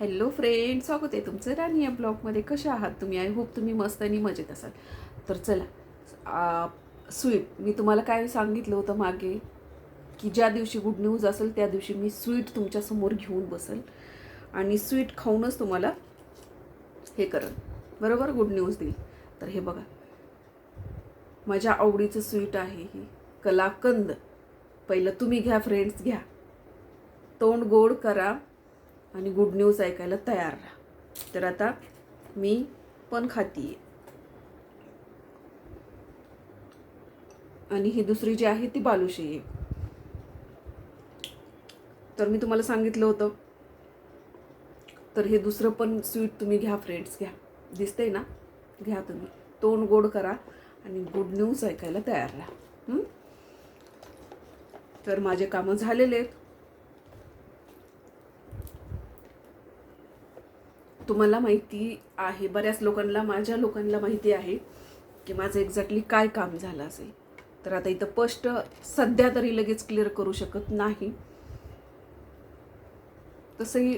Hello friend स्वागत आहे तुमचं राणी या ब्लॉगमध्ये कसे आहात तुम्ही? आय होप तुम्ही मस्त आणि मजेत असाल. तर चला स्वीट मी तुम्हाला काय सांगितलं होतं मागे? की ज्या दिवशी गुड न्यूज असेल त्या दिवशी मी स्वीट तुमच्यासमोर घेऊन बसेल. आणि स्वीट खाऊनच तुम्हाला हे करेल. बरोबर? गुड न्यूज देईल. तर हे बघा. माझ्या आवडीचं स्वीट आहे ही. कलाकंद. पहिलं तुम्ही घ्या फ्रेंड्स घ्या. तोंड गोड करा. आणि गुड न्यूज ऐकायला तयार राहा. तर आता मी पण खातीये. आणि ही दुसरी जी आहे ती बालुशी आहे. तर मी तुम्हाला सांगितलं होतं. तर हे दुसरं पण स्वीट तुम्ही घ्या फ्रेंड्स घ्या. दिसतंय ना? घ्या तुम्ही. तोंड गोड करा आणि गुड न्यूज ऐकायला तयार राहा. तर माझे कामं झालेले आहेत. तुम्हाला माहिती आहे बऱ्याच लोकांना माझ्या लोकांना माहिती आहे की माझं एक्झॅक्टली काय काम झालं असेल. तर आता इथं स्पष्ट सध्या तरी लगेच क्लिअर करू शकत नाही. तसंही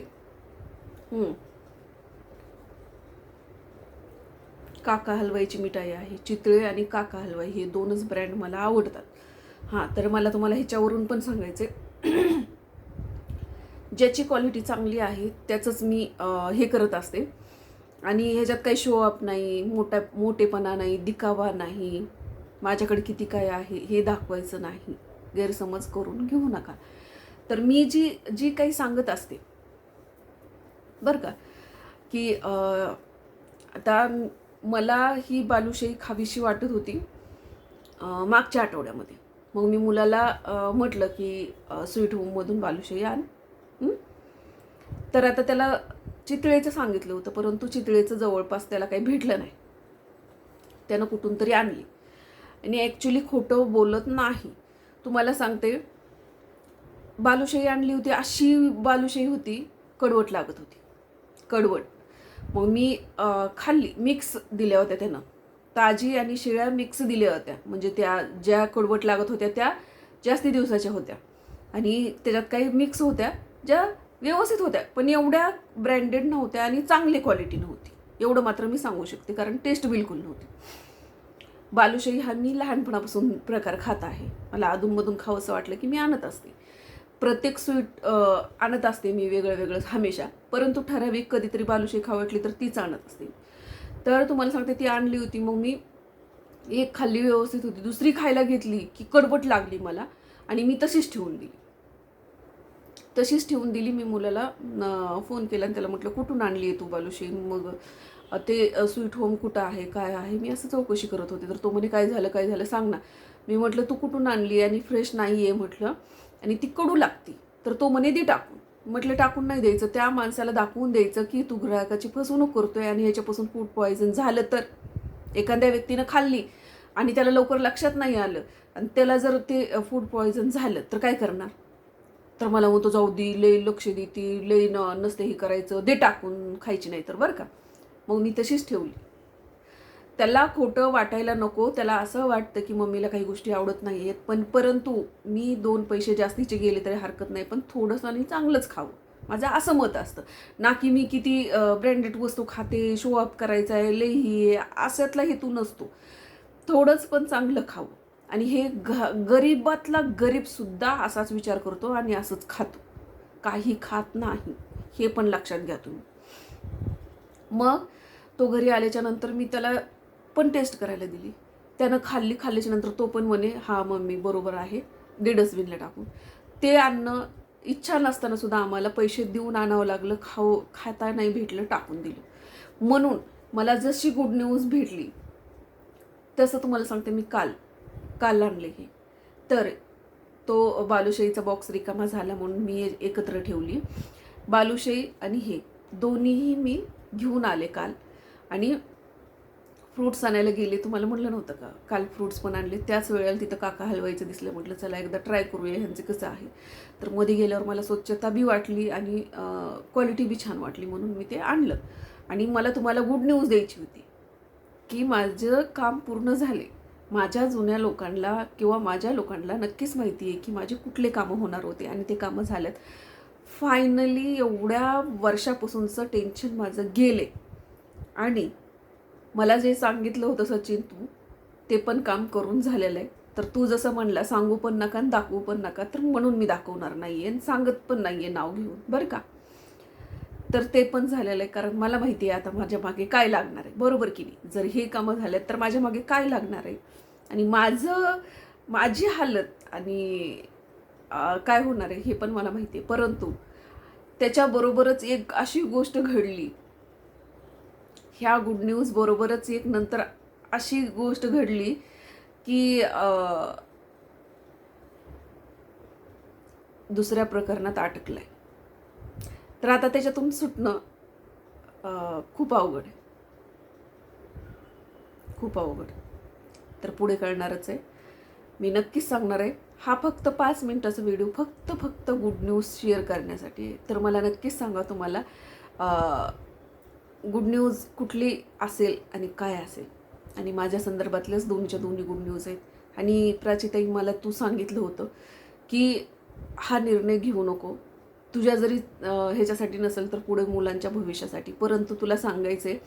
काका हलवाईची मिठाई आहे चितळे आणि काका हलवाई हे दोनच ब्रँड मला आवडतात. हां तर मला तुम्हाला ह्याच्यावरून पण सांगायचे ज्याची क्वालिटी चांगली आहे त्याचंच मी हे करत असते. आणि ह्याच्यात काही शो अप नाही मोठा मोठेपणा नाही दिखावा नाही. माझ्याकडे किती काय आहे हे दाखवायचं नाही. गैरसमज करून घेऊ नका. तर मी जी जी काही सांगत असते बरं का की आता मला ही बालुशाही खावीशी वाटत होती मागच्या आठवड्यामध्ये. मग मी मुलाला म्हटलं की स्वीट होममधून बालुशाही आण. तर आता त्याला चितळेचं सांगितलं होतं परंतु चितळेचं जवळपास त्याला काही भेटलं नाही. त्यानं कुठून तरी आणली. आणि ॲक्च्युली खोटं बोलत नाही. तुम्हाला सांगते बालुशाही आणली होती अशी बालुशाही होती कडवट लागत होती. कडवट. मग मी खाल्ली मिक्स दिल्या होत्या त्यानं. ताजी आणि शिळ्या मिक्स दिल्या होत्या. म्हणजे त्या ज्या कडवट लागत होत्या त्या जास्ती दिवसाच्या होत्या. आणि त्याच्यात काही मिक्स होत्या. ज्या व्यवस्थित होत्या पण एवढ्या ब्रँडेड नव्हत्या आणि चांगली क्वालिटी नव्हती. एवढं मात्र मी सांगू शकते कारण टेस्ट बिलकुल नव्हती. बालुशाही हा मी लहानपणापासून प्रकार खात आहे. मला अधूनमधून खावंसं वाटलं की मी आणत असते. प्रत्येक स्वीट आणत असते मी वेगळं वेगळं हमेशा. परंतु ठराविक कधीतरी बालुशाही खाऊ वाटली तर तीच आणत असते. तर तुम्हाला सांगते ती आणली होती. मग मी एक खाल्ली व्यवस्थित होती. दुसरी खायला घेतली की कडवट लागली मला आणि मी तशीच ठेवून दिली. तशीच ठेवून दिली मी मुलाला. फोन केला आणि त्याला म्हटलं कुठून आणली आहे तू बालुशी? मग ते स्वीट होम कुठं आहे? काय आहे? मी असं चौकशी करत होते. तर तो म्हणे काय झालं काय झालं सांग ना. मी म्हटलं तू कुठून आणली आणि फ्रेश नाही आहे? म्हटलं. आणि ती कडू लागती. तर तो म्हणे दे टाकून. म्हटलं टाकून नाही द्यायचं. त्या माणसाला दाखवून द्यायचं की तू ग्राहकाची फसवणूक करतोय आणि ह्याच्यापासून फूड पॉयझन झालं तर. एखाद्या व्यक्तीनं खाल्ली आणि त्याला लवकर लक्षात नाही आलं. आणि त्याला जर ते फूड पॉयझन झालं तर काय करणार? तर मला म्हणतो जाऊ दे लई लक्ष दे ती लई न नसते हे करायचं दे टाकून खायची नाही तर बरं का. मग मी तशीच ठेवली. त्याला खोटं वाटायला नको त्याला असं वाटतं की मम्मीला काही गोष्टी आवडत नाही आहेत पण परंतु मी दोन पैसे जास्तीचे गेले तरी हरकत नाही पण थोडंसं आणि चांगलंच खावं. माझं असं मत असतं. ना की मी किती ब्रँडेड वस्तू खाते शो अप करायचा आहे लई ही आहे अशातला हेतू नसतो. थोडंच पण चांगलं खावं. आणि हे घ गरीबातला गरीबसुद्धा असाच विचार करतो आणि असंच खातो. काही खात नाही. हे पण लक्षात घ्या तुम्ही. मग तो घरी आल्याच्यानंतर मी त्याला पण टेस्ट करायला दिली. त्यानं खाल्ली खाल्ल्याच्या नंतर तो पण म्हणे हा मम्मी बरोबर आहे. दे डस्टबिनला टाकून. ते अन्न इच्छा नसताना सुद्धा आम्हाला पैसे देऊन आणावं लागलं. खाऊ खाता नाही भेटलं टाकून दिलं. म्हणून मला जशी गुड न्यूज भेटली तसं तुम्हाला सांगते मी काल. काल आणले हे. तर तो बालुशाहीचा बॉक्स रिकामा झाला म्हणून मी एकत्र ठेवली. बालुशाही आणि हे दोन्हीही मी घेऊन आले काल. आणि फ्रूट्स आणायला गेले तुम्हाला म्हटलं नव्हतं का? काल फ्रूट्स पण आणले. त्याच वेळेला तिथं काका हलवायचं दिसलं. म्हटलं चला एकदा ट्राय करूया. ह्यांचं कसं आहे? तर मध्ये गेल्यावर मला स्वच्छता बी वाटली आणि क्वालिटी बी छान वाटली म्हणून मी ते आणलं. आणि मला तुम्हाला गुड न्यूज द्यायची होती की माझं काम पूर्ण झाले. माझ्या जुन्या लोकांना किंवा माझ्या लोकांना नक्कीच माहिती आहे की माझे कुठले कामं होणार होते आणि ते कामं झाल्यात फायनली एवढ्या वर्षापासूनचं टेन्शन माझं गेले आणि मला जे सांगितलं होतं सचिन तू ते पण काम करून झालेलं आहे. तर तू जसं म्हणला सांगू पण नका आणि दाखवू पण नका तर म्हणून मी दाखवणार नाही आहे आणि सांगत पण नाही आहे नाव घेऊन. बरं का? तर ते पण झालेलं आहे. कारण मला माहिती आहे आता माझ्या मागे काय लागणार आहे. बरोबर की नाही? जर हे कामं झालेत तर माझ्या मागे काय लागणार आहे? आणि माझं माझी हालत आणि काय होणार आहे हे पण मला माहिती आहे. परंतु त्याच्याबरोबरच एक अशी गोष्ट घडली. ह्या गुड न्यूज बरोबरच एक नंतर अशी गोष्ट घडली की दुसऱ्या प्रकरणात अटकलं आहे तर आता त्याच्यातून सुटणं खूप अवघड आहे. खूप अवघड तर पुढे कळणारच आहे. मी नक्कीच सांगणार आहे हा फक्त पाच मिनटाचा व्हिडिओ फक्त फक्त गुड न्यूज शेअर करण्यासाठी आहे. तर मला नक्कीच सांगा तुम्हाला गुड न्यूज कुठली असेल आणि काय असेल? आणि माझ्या संदर्भातलेच दोनच्या दोन्ही गुड न्यूज आहेत. आणि प्राचीताई मला तू सांगितलं होतं की हा निर्णय घेऊ नको. तुझ्या जरी ह्याच्यासाठी नसेल तर पुढे मुलांच्या भविष्यासाठी. परंतु तुला सांगायचं आहे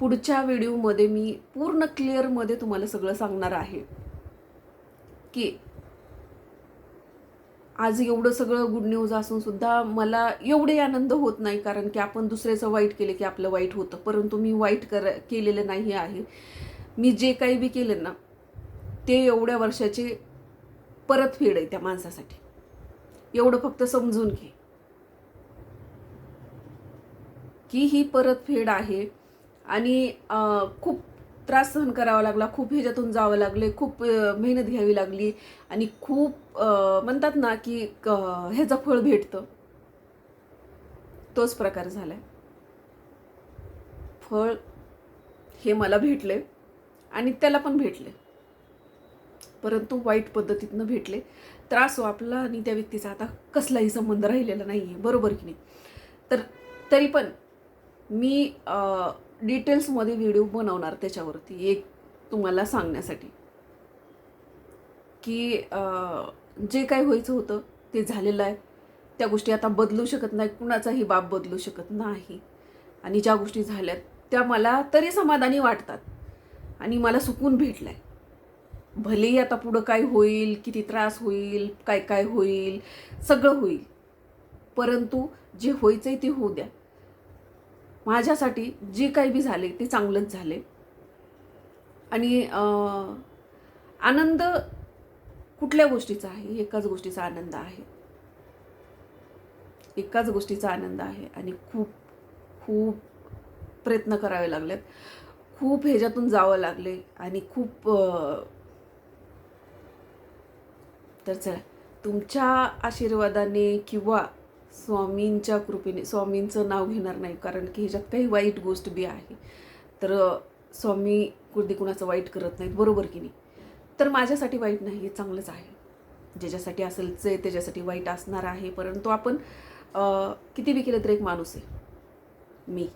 पुढच्या व्हिडिओमध्ये मी पूर्ण क्लिअरमध्ये तुम्हाला सगळं सांगणार आहे की आज एवढं सगळं गुड न्यूज असून सुद्धा मला एवढे आनंद होत नाही कारण की आपण दुसऱ्याचं वाईट केले की आपलं वाईट होतं. परंतु मी वाईट कर केलेलं नाही आहे. मी जे काही बी केलं ना ते एवढ्या वर्षाची परतफेड आहे त्या माणसासाठी. एवढं फक्त समजून घे. की ही परतफेड आहे. आणि खूप त्रास सहन करावा लागला खूप ह्याच्यातून जावं लागले खूप मेहनत घ्यावी लागली. आणि खूप म्हणतात ना की क- ह्याचं फळ भेटतं. तोच प्रकार झालाय. फळ हे मला भेटले आणि त्याला पण भेटले. परंतु वाईट पद्धतीतनं भेटले. त्रास आपला आणि त्या व्यक्तीचा आता कसलाही संबंध राहिलेला नाही आहे बरोबर की नाही? तर तरी पण मी डिटेल्समध्ये व्हिडिओ बनवणार त्याच्यावरती एक तुम्हाला सांगण्यासाठी. की जे काय व्हायचं होतं ते झालेलं आहे. त्या गोष्टी आता बदलू शकत नाही कुणाचाही बाप बदलू शकत नाही. आणि ज्या गोष्टी झाल्यात त्या मला तरी समाधानी वाटतात. आणि मला सुकून भेटलं आहे भलेही आता पुढं काय होईल किती त्रास होईल काय काय होईल सगळं होईल. परंतु जे व्हायचं आहे ते होऊ द्या. माझ्यासाठी जे काही बी झाले ते चांगलंच झाले. आणि आनंद कुठल्या गोष्टीचा आहे? एकाच गोष्टीचा आनंद आहे. एकाच गोष्टीचा आनंद आहे. आणि खूप खूप प्रयत्न करावे लागलेत. खूप ह्याच्यातून जावं लागले. आणि खूप तर चला. तुमच्या आशीर्वादाने किंवा स्वामींच्या कृपेने स्वामींचं नाव घेणार नाही कारण की ह्याच्यात काही वाईट गोष्ट बी आहे. तर स्वामी कुठे कुणाचं वाईट करत नाहीत बरोबर की नाही? तर माझ्यासाठी वाईट नाही हे चांगलंच आहे. ज्याच्यासाठी असेल जे त्याच्यासाठी वाईट असणार आहे परंतु आपण किती बी केलं तर एक माणूस आहे. मी.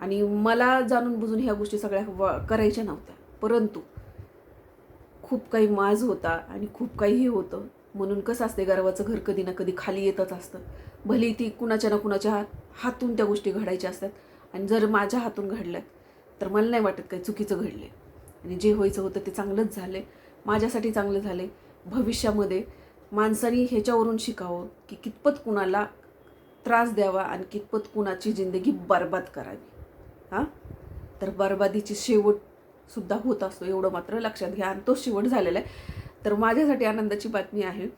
आणि मला जाणून बुजून ह्या गोष्टी सगळ्या व- करायच्या नव्हत्या. परंतु खूप काही माज होता आणि खूप काहीही होतं. म्हणून कसं असते गर्वाचं घर कधी ना कधी खाली येतच असतं. भले ती कुणाच्या ना कुणाच्या हातून त्या गोष्टी घडायच्या असतात आणि जर माझ्या हातून घडल्यात तर मला नाही वाटत काही चुकीचं घडले आणि जे व्हायचं होतं ते चांगलंच झाले माझ्यासाठी चांगलं झाले भविष्यामध्ये माणसानी ह्याच्यावरून शिकावं की कितपत कुणाला त्रास द्यावा आणि कितपत कुणाची जिंदगी बर्बाद करावी. हां? तर बर्बादीची शेवट सुद्धा होत असतो. एवढं मात्र लक्षात घ्या. आणि तो शेवट झालेला आहे. तर माझ्यासाठी आनंदाची बातमी आहे.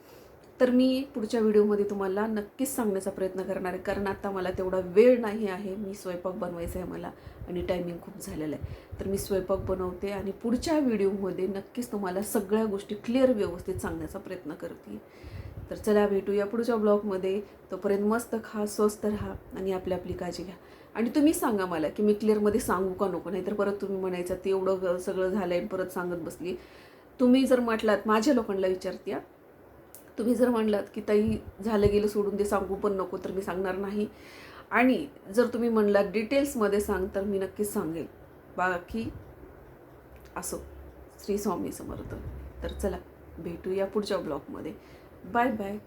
तर मी पुढच्या व्हिडिओमध्ये तुम्हाला नक्कीच सांगण्याचा प्रयत्न करणार आहे. कारण आता मला तेवढा वेळ नाही आहे. मी स्वयंपाक बनवायचा आहे मला आणि टायमिंग खूप झालेलं आहे. तर मी स्वयंपाक बनवते आणि पुढच्या व्हिडिओमध्ये नक्कीच तुम्हाला सगळ्या गोष्टी क्लिअर व्यवस्थित सांगण्याचा प्रयत्न करते. तर चला भेटूया पुढच्या ब्लॉगमध्ये. तोपर्यंत मस्त खा स्वस्त राहा आणि आपली आपली काळजी घ्या. आणि तुम्ही सांगा मला की मी क्लिअरमध्ये सांगू का नको? नाहीतर परत तुम्ही म्हणायचं ते एवढं सगळं झालं आहे परत सांगत बसली. तुम्ही जर म्हटलात माझ्या लोकांना विचारत्या तुम्ही जर म्हणलात की ताई झालं गेलं सोडून ते सांगू पण नको तर मी सांगणार नाही. आणि जर तुम्ही म्हणलात डिटेल्समध्ये सांग तर मी नक्कीच सांगेल. बाकी असो. श्री स्वामी समर्थ. तर चला भेटूया पुढच्या ब्लॉगमध्ये. Bye bye.